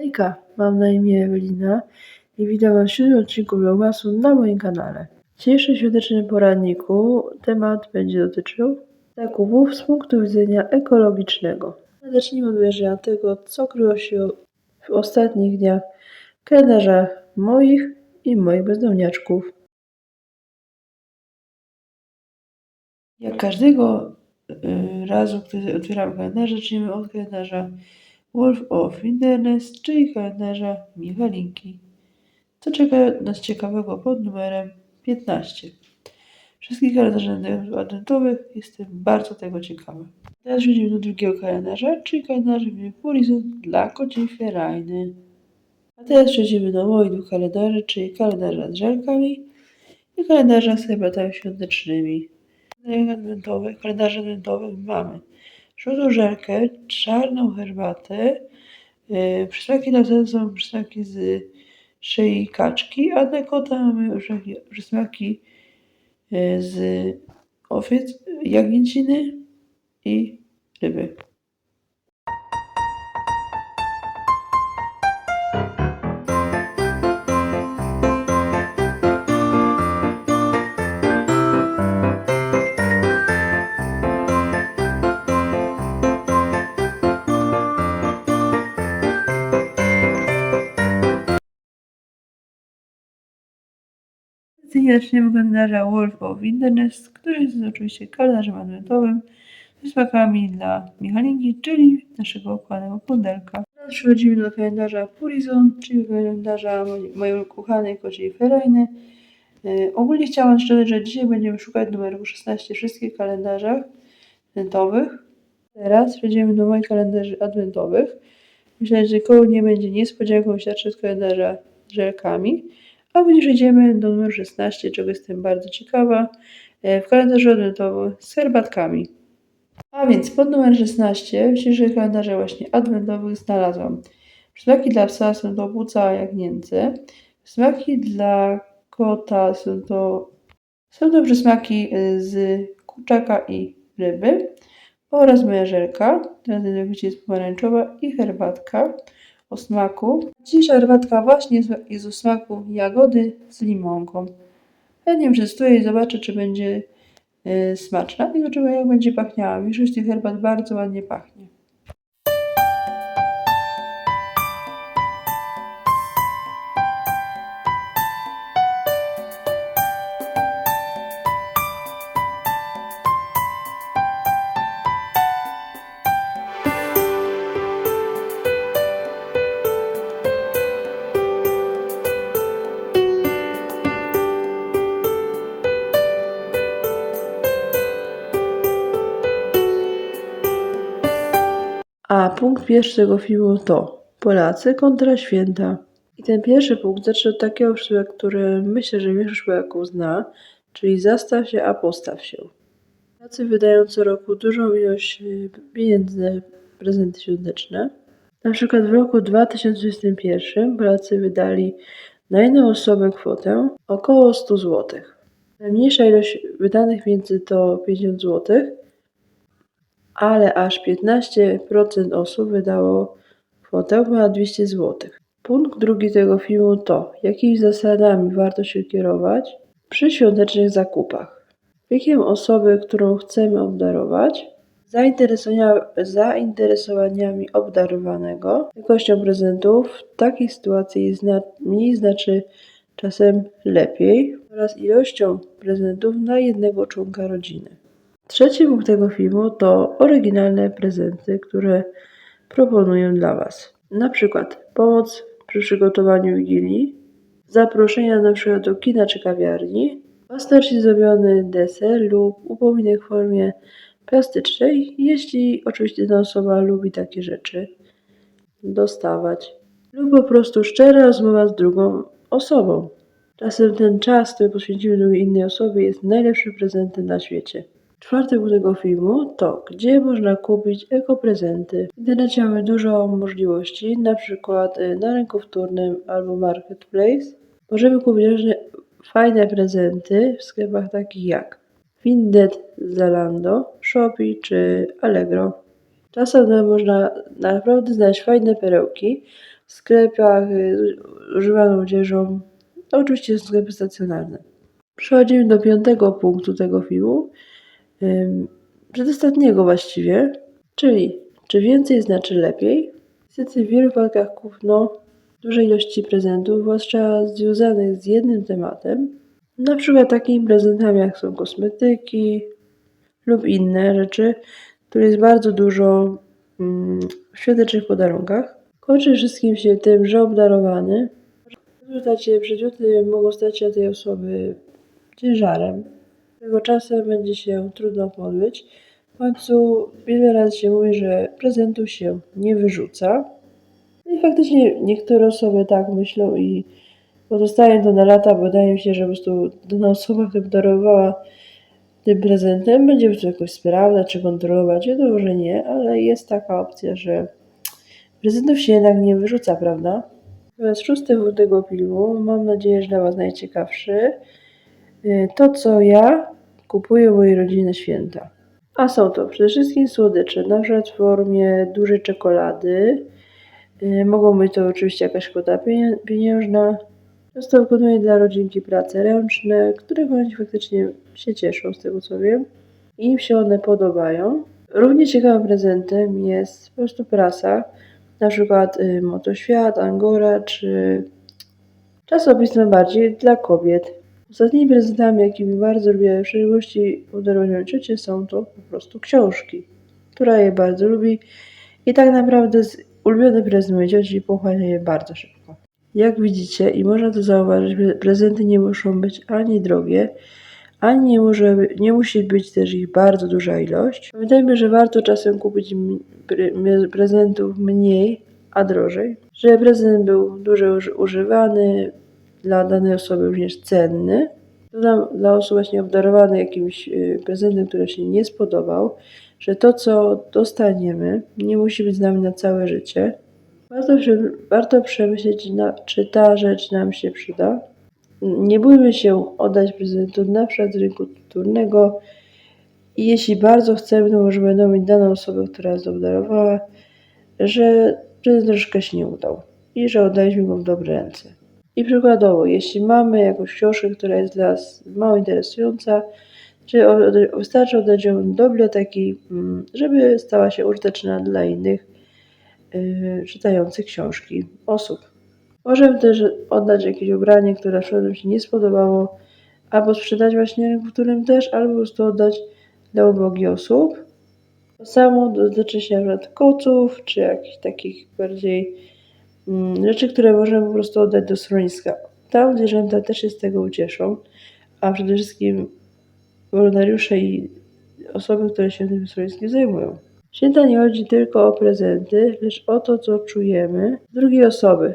Hejka, mam na imię Ewelina i witam Was w siódmym odcinku Vlogmasu na moim kanale. W dzisiejszym świątecznym poradniku temat będzie dotyczył zakupów z punktu widzenia ekologicznego. Zacznijmy od wyjaśnienia tego, co kryło się w ostatnich dniach w kalendarzach moich i moich bezdomniaczków. Jak każdego y, razu, kiedy otwieram kalendarz, zaczniemy od kalendarza Wolf of Wilderness, czyli kalendarza Michalinki. Co czeka nas ciekawego pod numerem 15? Wszystkich kalendarzy adwentowych jestem bardzo tego ciekawa. Teraz przejdziemy do drugiego kalendarza, czyli kalendarza Horizon dla kociej ferajny. A teraz przejdziemy do moich dwóch kalendarzy, czyli kalendarza z żelkami i kalendarza z herbatami świątecznymi. W adwentowych, kalendarze adwentowych mamy żelkę, czarną herbatę, yy, przysmaki na ten są przysmaki z szyi kaczki, a na kota mamy przysmaki- yy, z owiec, jagnięciny i ryby. Od kalendarza Wolf of Wilderness, który jest oczywiście kalendarzem adwentowym ze smakami dla Michalinki, czyli naszego kochanego pudelka. Teraz przechodzimy do kalendarza Purizon, czyli kalendarza mojej, ukochanej kociej Ferajny. Yy, ogólnie chciałam szczerze, że dzisiaj będziemy szukać numeru 16 w wszystkich kalendarzach adwentowych. Teraz przejdziemy do moich kalendarzy adwentowych. Myślę, że koło nie będzie niespodzianką, wystarczy z kalendarza z żelkami. A później przejdziemy do numeru 16, czego jestem bardzo ciekawa, e, w kalendarzu adwentowym z herbatkami. A więc pod numer 16 w dzisiejszych kalendarzach właśnie adwentowych znalazłam przysmaki dla psa są to buca jagnięce, przysmaki dla kota są to, są to przysmaki e, z kurczaka i ryby oraz moja żelka, teraz jest pomarańczowa i herbatka o smaku. Dzisiejsza herbatka właśnie jest- o smaku jagody z limonką. Chętnie przetestuję i zobaczę, czy będzie e, smaczna i zobaczymy, jak będzie pachniała. Większość tych herbat bardzo ładnie pachnie. Punkt pierwszy tego filmu to Polacy kontra święta. I ten pierwszy punkt zacznę od takiego przysłowia, które myślę, że większość Polaków zna, czyli zastaw się, a postaw się. Polacy wydają co roku dużą ilość y, pieniędzy na prezenty świąteczne. Na przykład w roku 2021 Polacy wydali na jedną osobę kwotę około 100 zł. Najmniejsza ilość wydanych między to 50 zł, ale aż 15% osób wydało kwotę ponad 200 zł. Punkt drugi tego filmu to, jakimi zasadami warto się kierować przy świątecznych zakupach. Wiekiem osoby, którą chcemy obdarować, zainteresowania- zainteresowaniami obdarowanego, jakością prezentów, w takiej sytuacji zna- mniej znaczy czasem lepiej oraz ilością prezentów na jednego członka rodziny. Trzeci punkt tego filmu to oryginalne prezenty, które proponuję dla Was. Na przykład pomoc przy przygotowaniu wigilii, zaproszenia na przykład do kina czy kawiarni, własnoręcznie zrobiony deser lub upominek w formie plastycznej, jeśli oczywiście jedna osoba lubi takie rzeczy dostawać. Lub po prostu szczera rozmowa z drugą osobą. Czasem ten czas, który poświęcimy drugiej innej osobie jest najlepszym prezentem na świecie. Czwarty punkt tego filmu to, gdzie można kupić ekoprezenty. W internecie mamy dużo możliwości, na przykład y, na rynku wtórnym albo marketplace. Możemy kupić różne fajne prezenty w sklepach takich jak Vinted, Zalando, Shopee czy Allegro. Czasem można naprawdę znaleźć fajne perełki, w sklepach y, z używaną odzieżą. Oczywiście są sklepy stacjonarne. Przechodzimy do piątego punktu tego filmu, przedostatniego właściwie, czyli czy więcej znaczy lepiej? Niestety w wielu wypadkach kupno dużej ilości prezentów, zwłaszcza związanych z jednym tematem, na przykład takimi prezentami jak są kosmetyki lub inne rzeczy, które jest bardzo dużo w świątecznych podarunkach. Kończy wszystkim się tym, że obdarowany w rezultacie przedmioty mogą stać się tej osoby ciężarem, którego czasem będzie się trudno pozbyć. W końcu wiele razy się mówi, że prezentów się nie wyrzuca. No i faktycznie niektóre osoby tak myślą i pozostają to na lata, bo wydaje mi się, że po prostu dana osoba, która darowała tym prezentem, będzie prostu jakoś sprawdzać czy kontrolować. Wiadomo, że nie, ale jest taka opcja, że prezentów się jednak nie wyrzuca, prawda? Teraz szósty wód tego filmu, mam nadzieję, że dla Was najciekawszy. Y, To, co ja kupuję mojej rodzinie święta. A są to przede wszystkim słodycze, na przykład w formie dużej czekolady. Y, Mogą być to oczywiście jakaś kwota pieniężna. Często wykonuję dla rodzinki prace ręczne, których oni faktycznie się cieszą, z tego co wiem. I im się one podobają. Równie ciekawym prezentem jest po prostu prasa, na przykład y, Motoświat, Angora czy czasopis bardziej dla kobiet. Ostatnimi prezentami, jakimi bardzo lubię, w szczególności podarować ciocie, są to po prostu książki, która je bardzo lubi i tak naprawdę z ulubiony prezent mojej cioci pochłania je bardzo szybko. Jak widzicie i można to zauważyć, pre- prezenty nie muszą być ani drogie, ani nie, może, nie musi być też ich bardzo duża ilość. Pamiętajmy, że warto czasem kupić prezentów mniej, a drożej, żeby prezent był dużo uży- używany, dla danej osoby również cenny. Dla, osób właśnie obdarowanych jakimś y, prezentem, który się nie spodobał, że to, co dostaniemy, nie musi być z nami na całe życie. Warto, warto przemyśleć, czy ta rzecz nam się przyda. Nie bójmy się oddać prezentu na przykład z rynku wtórnego i jeśli bardzo chcemy, to może będą mieć daną osobę, która nas obdarowała, że prezent troszkę się nie udał i że oddaliśmy go w dobre ręce. I przykładowo, jeśli mamy jakąś książkę, która jest dla nas mało interesująca, czy wystarczy oddać ją do biblioteki, mm, żeby stała się użyteczna dla innych yy, czytających książki osób. Możemy też oddać jakieś ubranie, które nam się nie spodobało, albo sprzedać właśnie rynku wtórnym też, albo po prostu oddać dla ubogich osób. To samo dotyczy się przykład koców, czy jakichś takich bardziej rzeczy, które możemy po prostu oddać do schroniska. Tam zwierzęta też się z tego ucieszą, a przede wszystkim wolontariusze i osoby, które się tym schroniskiem zajmują. Święta nie chodzi tylko o prezenty, lecz o to, co czujemy drugiej osoby.